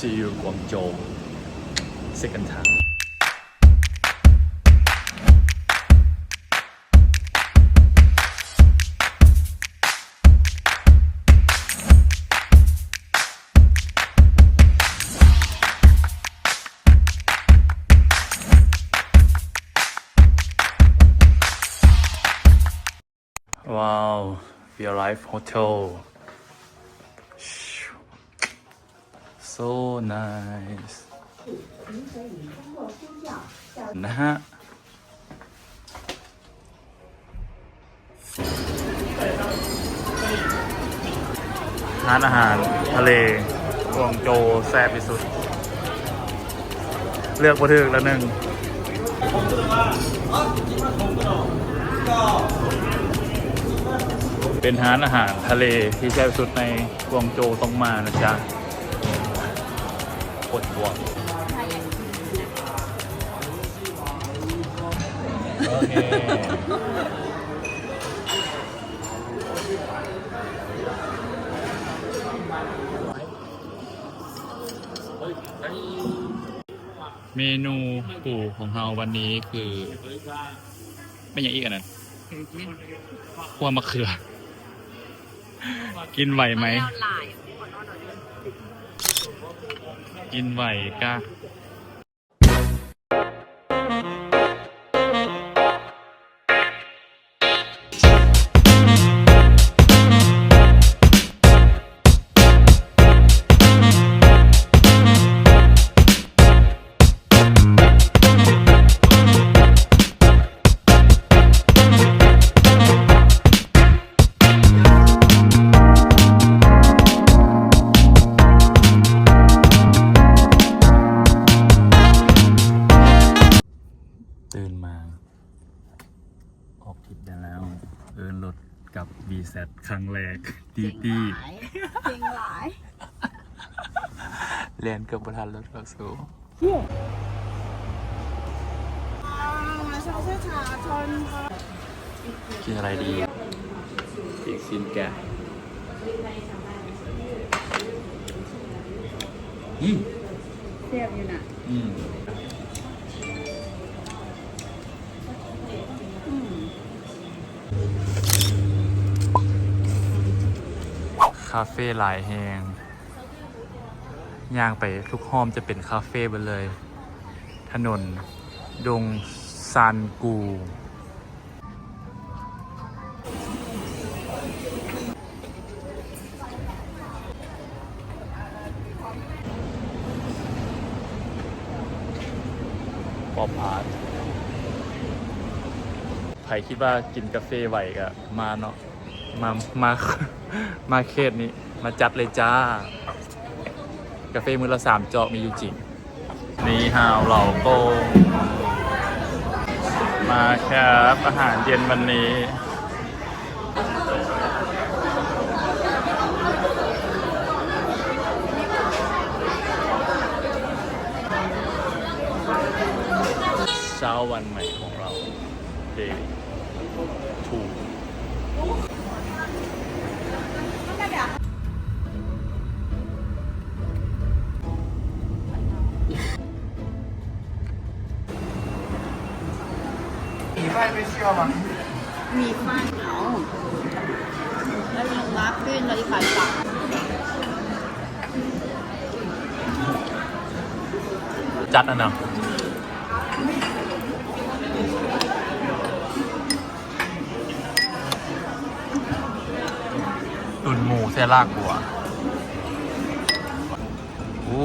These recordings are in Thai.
see you กวางโจว second time ว้าว we arrive hotel so nice นะฮะร้านอาหารทะเลกวงโจแซ่บที่สุด เลือกบัถึกแล้วหนึ่งเป็นร้านอาหารทะเลที่แซ่บสุดในกวงโจต้องมานะจ๊ะ กดบวกโอเคเมนูปู่ของเราวันนี้คือไม่อย่างอีกอันนั้นขั้วมะเขือ กินไหวไหม กินไหวกะ แซครั้งแรกตีตีจริงหลายเรียนเกือบประทันรถกับสูมาชาชาชาชนกินอะไรดีปีกซินแกะอืมเสียบอยู่น่ะอืม คาเฟ่หลายแหงย่างไปทุกห้อมจะเป็นคาเฟ่ไปเลย ถนน ดงซานกูปอพาร์ทใครคิดว่ากินกาแฟไหวก็มาเนาะ มา มา มาเขตนี้ มาจัดเลยจ้า กาแฟมือละสามเจาะมีอยู่จริง นี่ฮาวเหล่าโกงมาครับอาหารเย็นวันนี้เช้าวันใหม่ของเรา day two ฟันเอาแล้วยังรักขึ้นเราที่ขายตักจัดอันนั้นตุนหมูเซลากบัวโอ้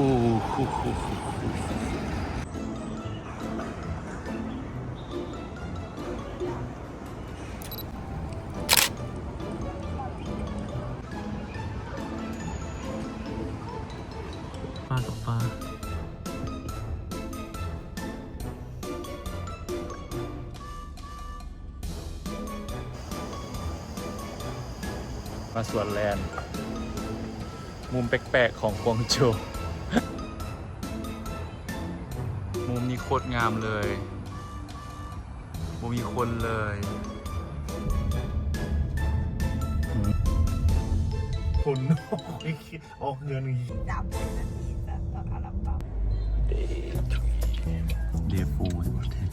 โห สวนแลนด์ มุมแปลกๆของกวางโจมุมนี้โคตรงามเลย มุมมีคนเลยคนนอกออกเงินดำแเดฟูนเทศ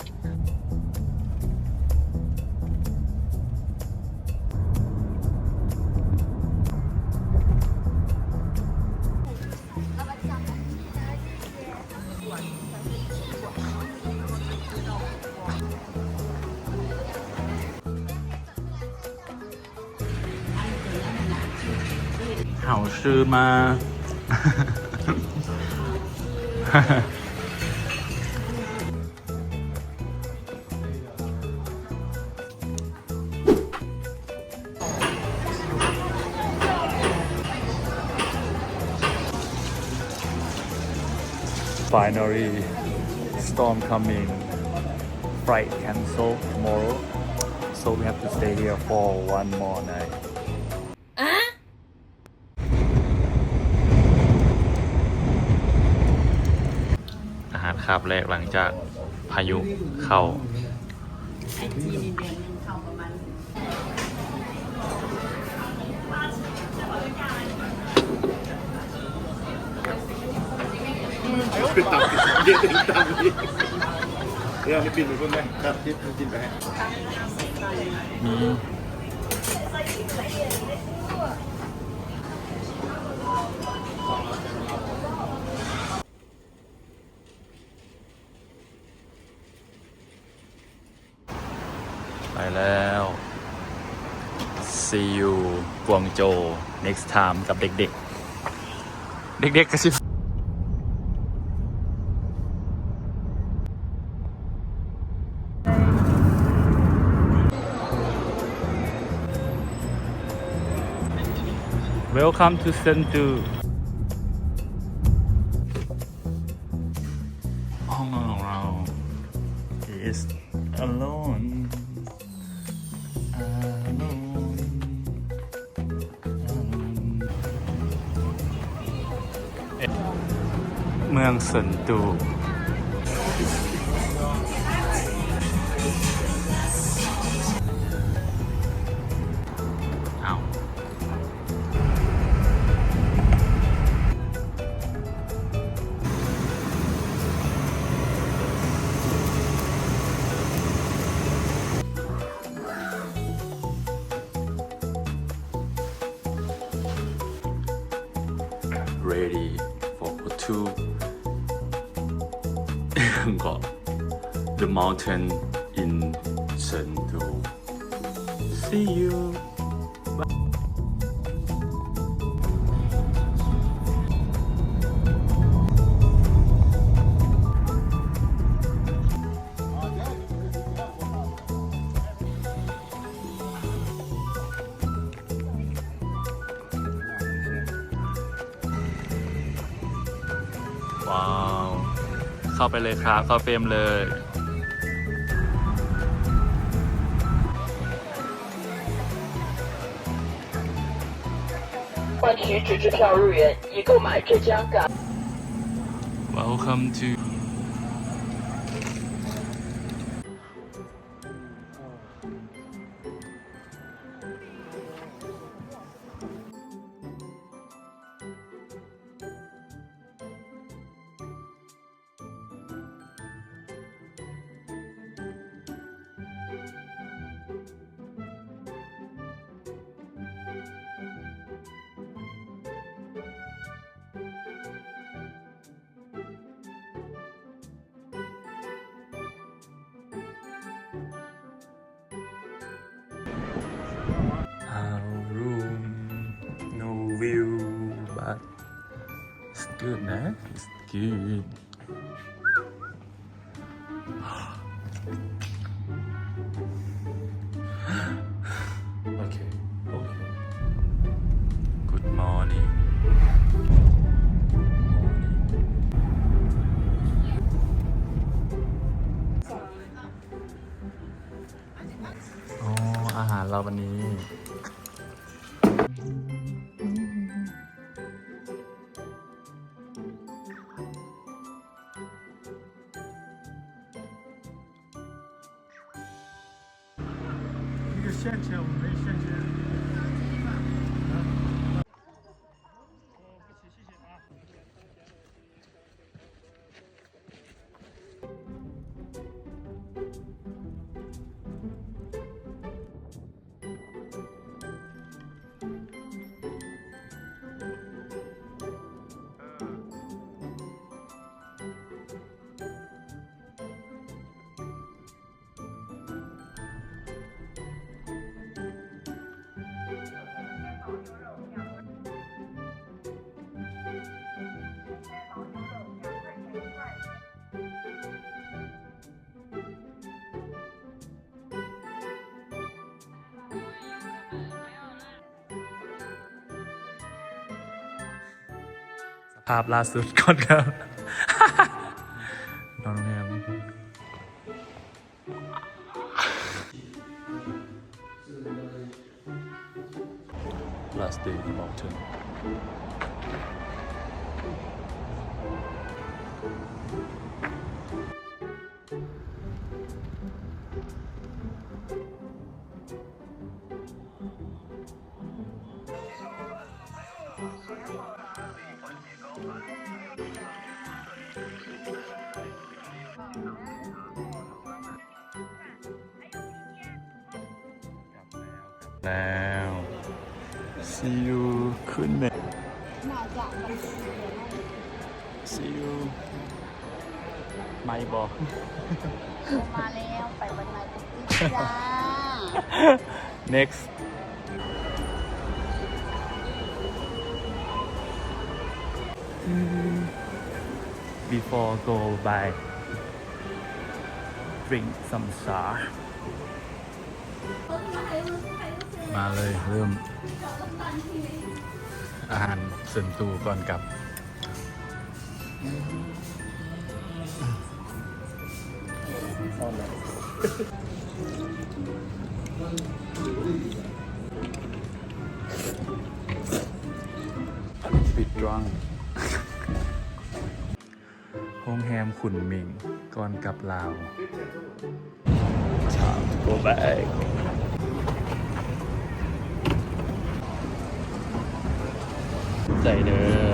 ？Finally, storm coming. Flight cancel tomorrow, so we have to stay here for one more night. คาบแรกหลังจากพายุเข้าไอจีในเดือนหนึงเข้าประมาณเป็นตับเย็นถึงตับนี่เรื่องนี้ปินไปพุ่นไหมครับที่กินไปให้มีไปแล้ว see you กวงโจ next time กับเด็กๆ เด็กๆกระซิ Welcome to Senju ห้องนอนของเรา is alone เมืองสุนตู mountain in Chengdu see you ว้าว เข้าไปเลยครับ เข้าเฟรมเลย 取纸质票入园，已购买浙江港。Welcome to good man. it's good 现钱我没现钱。 ภาพล่าสุดก่อนครับนอนโรงแรม last day in mountain แล้ว see you ขึ้นเม น่าจะมัน see you ไม่บอก มาแล้วไปวันไหนจ้า next before go by drink some chai มาเลยเริ่ม อาหารส่วนตูก่อนกลับ ปิดดรังโรงแรมขุนหมิงก่อนกลับลาว Time to go back ใจเด้อ